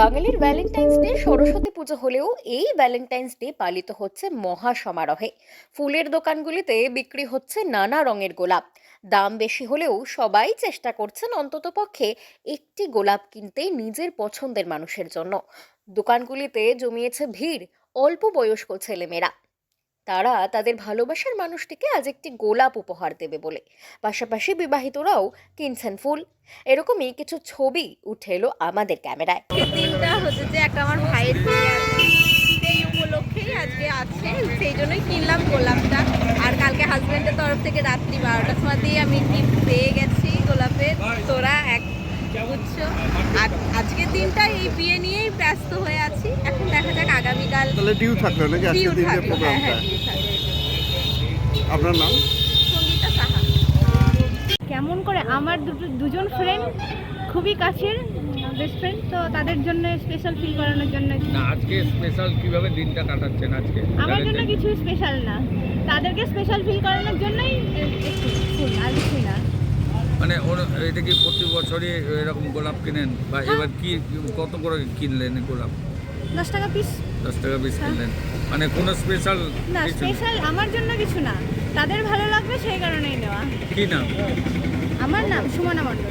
বাঙালির Valentine's day Saraswati পুজো হলেও এই ভ্যালেন্টাইন্স ডে পালিত হচ্ছে মহা সমারোহে ফুলের দোকানগুলিতে বিক্রি হচ্ছে নানা রঙের গোলাপ। দাম বেশি হলেও সবাই চেষ্টা করছেন অন্ততপক্ষে একটি গোলাপ কিনতে নিজের পছন্দের মানুষের জন্য। দোকানগুলিতে জমিয়েছে ভিড়, অল্প বয়স্ক ছেলেমেয়েরা। তারা তাদের ভালোবাসার মানুষটিকে আজ একটি গোলাপ উপহার দেবে বলে। পাশাপাশি বিবাহিতরাও কিনছেন ফুল। এরকমই কিছু ছবি উঠে এলো আমাদের ক্যামেরায়। দিনটা হচ্ছে যে একটা আমার ভাইয়ের সেই উপলক্ষেই আজকে আছে। সেই জন্যই কিনলাম গোলাপটা। আর কালকে হাজব্যান্ডের তরফ থেকে রাত্রি বারোটার সময়তেই আমি গিফট পেয়ে গেছি গোলাপের। তোরা এক আর আজকের দিনটা এই বিয়ে নিয়েই ব্যস্ত হয়ে আছি। এখন দেখা যাক আগামীকাল তাহলে ডিউ থাকল নাকি আজকে ডিউ দিন যে থাকবে হ্যাঁ প্রোগ্রামটা হ্যাঁ আপনার নাম? সঙ্গীতা সাহা। কেমন করে? আমার দুটো দুজন ফ্রেন্ড খুবই কাছের বেস্ট ফ্রেন্ড তো তাদের জন্য স্পেশাল ফিল করানোর জন্য না আজকে স্পেশাল কীভাবে দিনটা কাটাচ্ছেন আজকে? আমার জন্য কিছু স্পেশাল না। তাদেরকে স্পেশাল ফিল করানোর জন্যই একটু আর কিছুই না। মানে ওর এটা কি প্রতি বছরই এরকম গোলাপ কিনেন? বা হ্যাঁ। এবার কি কত করে কিনলেন গোলাপ? দশ টাকা পিস দশ টাকা পিস হ্যাঁ। কিনলেন। মানে কোনো স্পেশাল না স্পেশাল আমার জন্য কিছু না। তাদের ভালো লাগবে সেই কারণেই নেওয়া। কি নাম? আমার নাম সুমনা মণ্ডল।